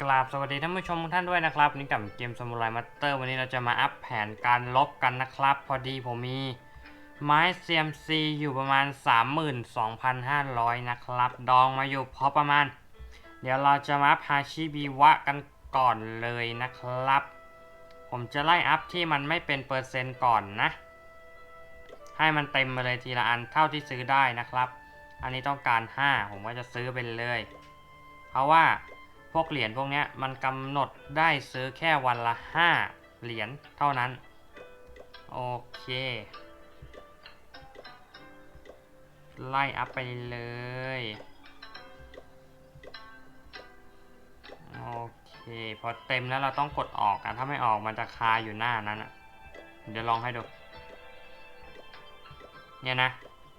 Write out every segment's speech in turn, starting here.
กราบสวัสดีท่านผู้ชมทุกท่านด้วยนะครับวันนี่กับเกม Samurai Master วันนี้เราจะมาอัพแผนการลบกันนะครับ พอดีผมมีไม้ CMC อยู่ประมาณ 32,500 นะครับ ดองมาอยู่พอประมาณ เดี๋ยวเราจะมาอัพฮาชิบิวะกันก่อนเลยนะครับ ผมจะไล่อัพที่มันไม่เป็นเปอร์เซ็นต์ก่อนนะ ให้มันเต็มมาเลยทีละอันเท่าที่ซื้อได้นะครับ อันนี้ต้องการ 5 ผมก็จะซื้อไปเลย เพราะว่า พวกเหรียญพวกนี้มันกำหนดได้ซื้อแค่วันละ 5 เหรียญเท่านั้น โอเค ไล่อัพไปเลย โอเค พอเต็มแล้วเราต้องกดออกอะถ้าไม่ออกมันจะคาอยู่หน้านั้นอะเดี๋ยวลองให้ดู เนี่ยนะ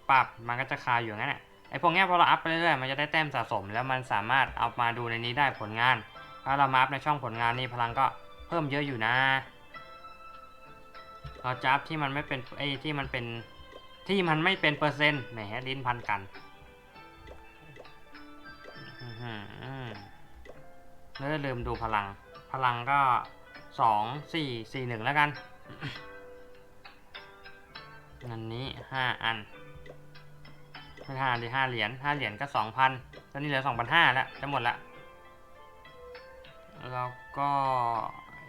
ปรับมันก็จะคาอยู่งั้นแหละ ไอพวกนี้พอเราอัพไปเรื่อยๆมันจะได้แต้มสะสม แล้วมันสามารถเอามาดูในนี้ได้ผลงาน ถ้าเรามาอัพในช่องผลงานนี่พลังก็เพิ่มเยอะอยู่นะเราจะอัพที่มันไม่เป็นไอที่มันเป็นที่มันไม่เป็นเปอร์เซ็นต์แหมลิ้นพันกันอื้อหือแล้อลืมดูพลัง พลังก็สองสี่สี่หนึ่งแล้วกัน อันนี้ห้าอัน ไม่ห้าดิห้าเหรียญห้าเหรียญก็สองพันตอนนี้เหลือสองพันห้าแล้วจะหมดละแล้วก็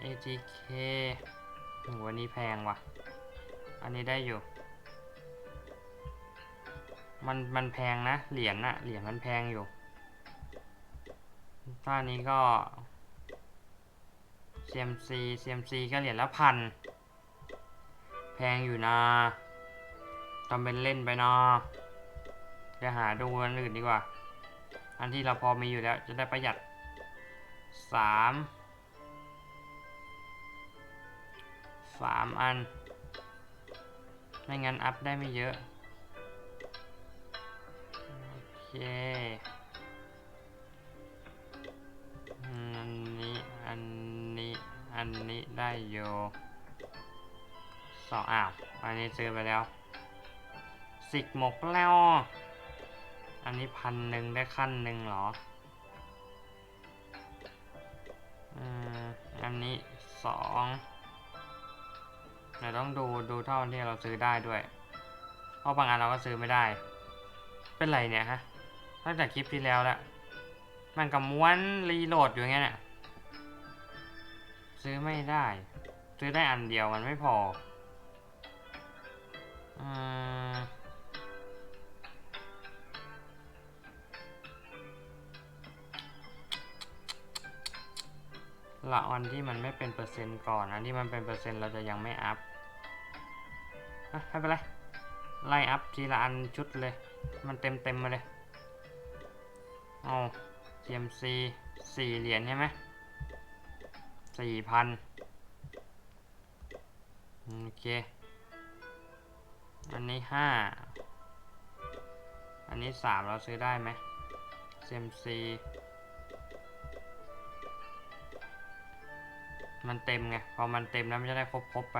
ATK โหอันนี้แพงว่ะ อันนี้ได้อยู่ มันมันแพงนะ เหรียญนะเหรียญมันแพงอยู่ถ้านี้ก็ CMC CMC ก็เหรียญละพัน แพงอยู่นะทำเป็นเล่นไปเนาะ จะหาดูอันอื่นดีกว่า อันที่เราพอมีอยู่แล้วจะได้ประหยัดสามสามอัน ไม่งั้นอัพได้ไม่เยอะ โอเค อันนี้ อันนี้ อันนี้ได้อยู่สองอ้าว อันนี้ซื้อไปแล้ว สิกหมกแล้ว อันนี้พันหนึ่งได้ขั้นหนึ่งเหรออืมอันนี้สองเดี๋ยวต้องดูดูเท่าที่เราซื้อได้ด้วย เพราะบางอันเราก็ซื้อไม่ได้ เป็นไรเนี่ยฮะตั้งแต่คลิปที่แล้วแหละมันกับม้วนรีโหลดอยู่งเงี้ยเนี่ยซื้อไม่ได้ ซื้อได้อันเดียวมันไม่พอ อืม ละออนที่มันไม่เป็นเปอร์เซ็นต์ก่อนนะที่มันเป็นเปอร์เซ็นต์เราจะยังไม่อัพอะไม่เป็นไรไล่อัพทีละอันชุดเลย มันเต็มเต็มมาเลยเอา CMC สี่เหรียญใช่ไหมสี่พันโอเค อันนี้ห้าอันนี้สามเราซื้อได้ไหม CMC มันเต็มไง พอมันเต็มแล้วมันจะได้ครบครบๆไป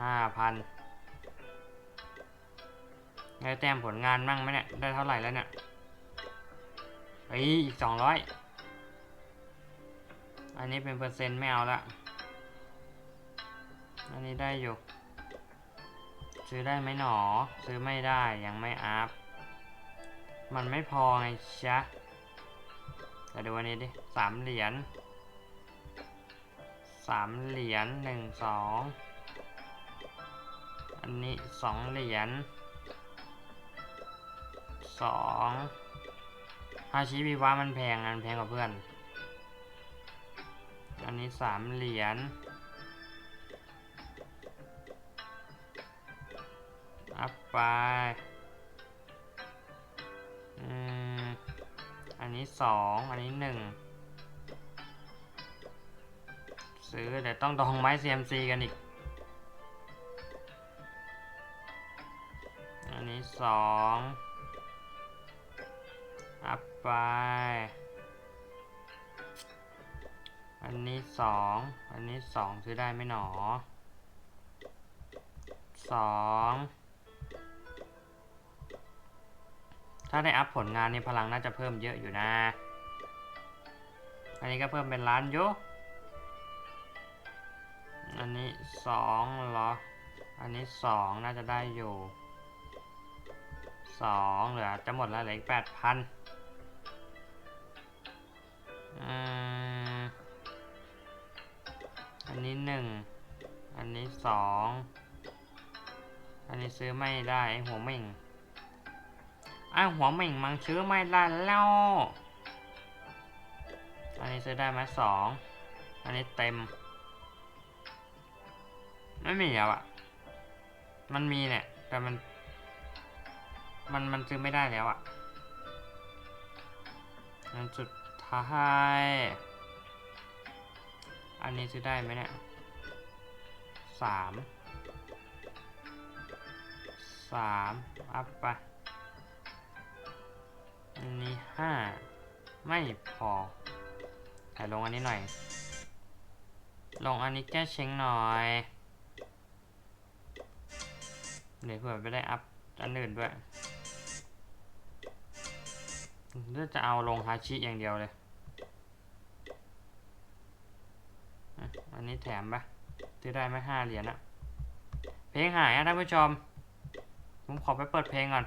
ห้าพันได้แต้มผลงานมั่งไหมเนี่ย ได้เท่าไหร่แล้วเนี่ยเอ้ยอีกสองร้อยอันนี้เป็นเปอร์เซ็นต์ไม่เอาละ อันนี้ได้อยู่ ซื้อได้ไหมหนอ ซื้อไม่ได้ยังไม่อัพ มันไม่พอไงชะ แต่ดูอันนี้ดิสามเหรียญสามเหรียญหนึ่งสองอันนี้สองเหรียญสองฮาชิบิวะมันแพงอันแพงกว่าเพื่อน อันนี้สามเหรียญอัพไป นนี้สองอันนี้หนึ่งซื้อเดี๋ยวต้องดองไม้ CMC กันอีก อันนี้สองอัพไป อันนี้สองอันนี้สองซื้อได้ไหมหนอสอง ถ้าได้อัพผลงานนี่พลังน่าจะเพิ่มเยอะอยู่นะ อันนี้ก็เพิ่มเป็นล้านยุอันนี้สองเหรอ อันนี้สองน่าจะได้อยู่สองเหลือจะหมดแล้วเหลืออีกแปดพันอันนี้หนึ่ง อันนี้สอง อันนี้ซื้อไม่ได้หัวเม่ง ไอหัวเหม่งมันซื้อไม่ได้แล้ว อันนี้ซื้อได้ไหมสอง อันนี้เต็ม ไม่มีแล้วอะมันมีเนี่ย แต่มัน มันมันซื้อไม่ได้แล้วอะอันสุดท้าย อันนี้ซื้อได้ไหมเนี่ยสามสามอัพไป อันนี้ห้าไม่พอถ่ายลงอันนี้หน่อย ลงอันนี้แก้เช้งหน่อยเดี๋ยวเผื่อไปได้อัพอันอื่นด้วยเลือจะเอาลงฮาชิอย่างเดียวเลย อันนี้แถมปะซื้อได้ไหมห้าเหรียญอะเพลงหายอะท่านผู้ชม ผมขอไปเปิดเพลงก่อน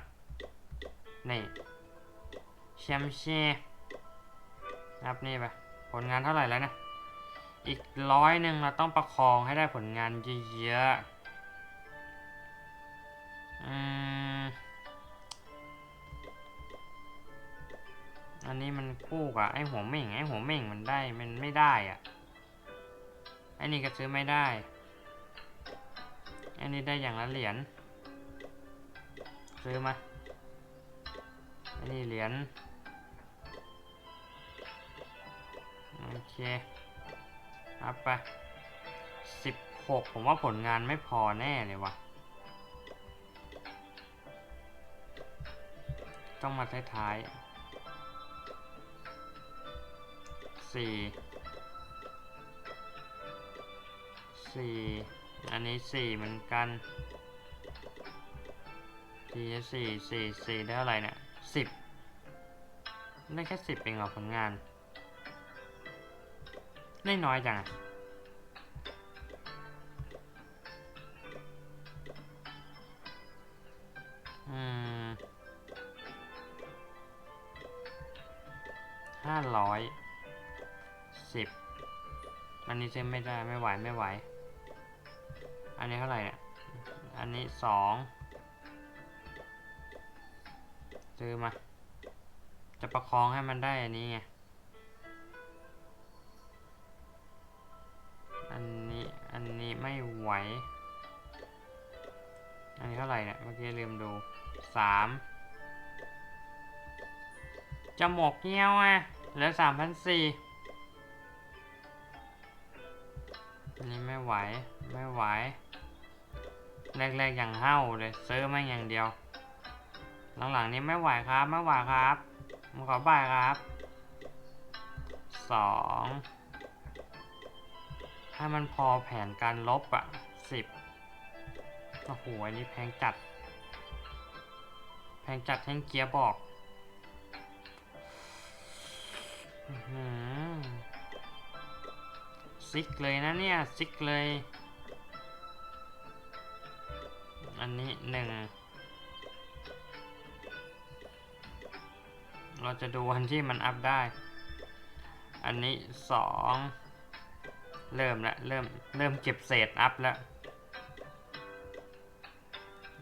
นี่ แชมเช่นับนี่ไปผลงานเท่าไหร่แล้วนะ อีกร้อยหนึ่งเราต้องประคองให้ได้ผลงานเยอะๆอืมอันนี้มันคู่กับไอ้หัวเม่งไอ้หัวเม่งมันได้มันไม่ได้อะไอ้นี่ก็ซื้อไม่ได้ไอันนี้ได้อย่างละเหรียญซื้อมาไอันนี้เหรียญ เคอัพไปสิบหกผมว่าผลงานไม่พอแน่เลยวะต้องมาท้ายๆสี่สี่อันนี้สี่เหมือนกันสี่สี่สี่สี่ได้เท่าไหร่เนี่ยสิบได้แค่สิบเองเหรอผลงาน ได้น้อยจังห้าร้อยสิบอันนี้ซื้อไม่ได้ไม่ไหวไม่ไหว อันนี้เท่าไหร่เนี่ย อันนี้สองซื้อมา จะประคองให้มันได้อันนี้ไง นี้ไหวอันนี้เท่าไหร่เนี่ย เมื่อกี้ลืมดูสามจมูกเงี้ยวอะเหลือสามพันสี่อันนี้ไม่ไหว ไม่ไหว แรกๆอย่างเห้าเลยซื้อไม่งอย่างเดียว หลังๆนี้ไม่ไหวครับ ไม่ไหวครับผมขอบายครับสอง ถ้ามันพอแผนการลบอะสิบโอ้โห อันนี้แพงจัด แพงจัดแท่งเกียร์บอกอซิกเลยนะเนี่ย ซิกเลย อันนี้หนึ่ง เราจะดูวันที่มันอัพได้ อันนี้สอง เริ่มแล้วเริ่มเริ่มเก็บเศษอัพแล้ว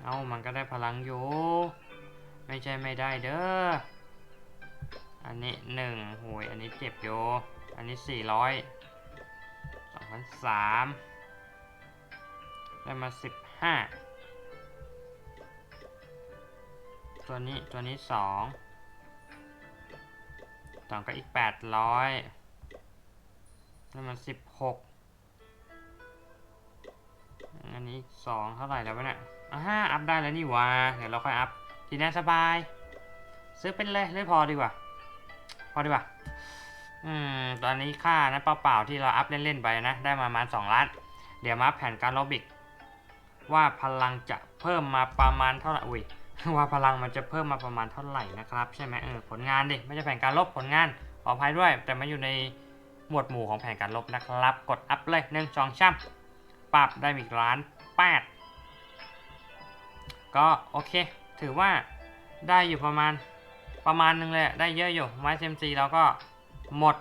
เอามันก็ได้พลังอยู่ ไม่ใช่ไม่ได้เด้อ อันนี้หนึ่งโหยอันนี้เจ็บอยู่ อันนี้สี่ร้อยสองพันสามได้มาสิบห้าตัวนี้ตัวนี้สองสองก็อีกแปดร้อย ได้มาสิบหกอันนี้สองเท่าไหร่แล้ววะเนี่ยอ่าห้าอัพได้แล้วนี่วะเดี๋ยวเราค่อยอัพ ทีนี้สบาย ซื้อเป็นเลยเลยพอดีกว่า พอดีกว่า อืม ตอนนี้ค่านะเปล่าๆที่เราอัพเล่นๆไปนะ ได้มาประมาณ2ล้าน เดี๋ยวมาแผนการลบอีกว่าพลังจะเพิ่มมาประมาณเท่าไหร่อุ้ยว่าพลังมันจะเพิ่มมาประมาณเท่าไหร่นะครับ ใช่ไหมเออผลงานดิ ไม่ใช่แผนการลบผลงานขออภัยด้วย แต่มาอยู่ใน หมวดหมู่ของแผนการลบนะครับ กดอัพเลยหนึ่งสองช่ำปรับได้อีกล้านแปดก็โอเค ถือว่าได้อยู่ประมาณประมาณหนึงเลยได้เยอะอยู่ไม้เซมซีเราก็หมด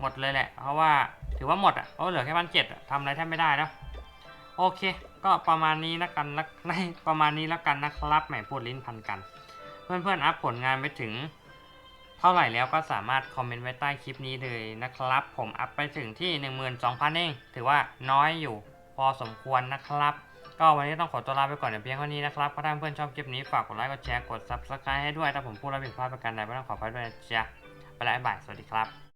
หมดเลยแหละ เพราะว่าถือว่าหมดอะโอ้เหลือแค่พันเจ็ดทำอะไรแทบไม่ได้แล้วโอเค ก็ประมาณนี้แล้วกันนะประมาณนี้แล้วกันนะครับแหมพูดลิ้นพันกัน เพื่อนๆอัพผลงานไปถึง ท่าไหร่แล้วก็สามารถคอมเมนต์ไว้ใต้คลิปนี้เลยนะครับ ผมอัพไปถึงที่ 12,000เองถือว่าน้อยอยู่พอสมควรนะครับ ก็วันนี้ต้องขอตัวลาไปก่อนแต่เพียงเท่านี้นะครับถ้าเพื่อนชอบคลิปนี้ฝากกดไลค์กดแชร์กด subscribe ให้ด้วยถ้าผมพูดแล้วผิดพลาดประการใดไม่ต้องขออภัยด้วยนะจ๊ะไปแล้วบ๊ายบายสวัสดีครับ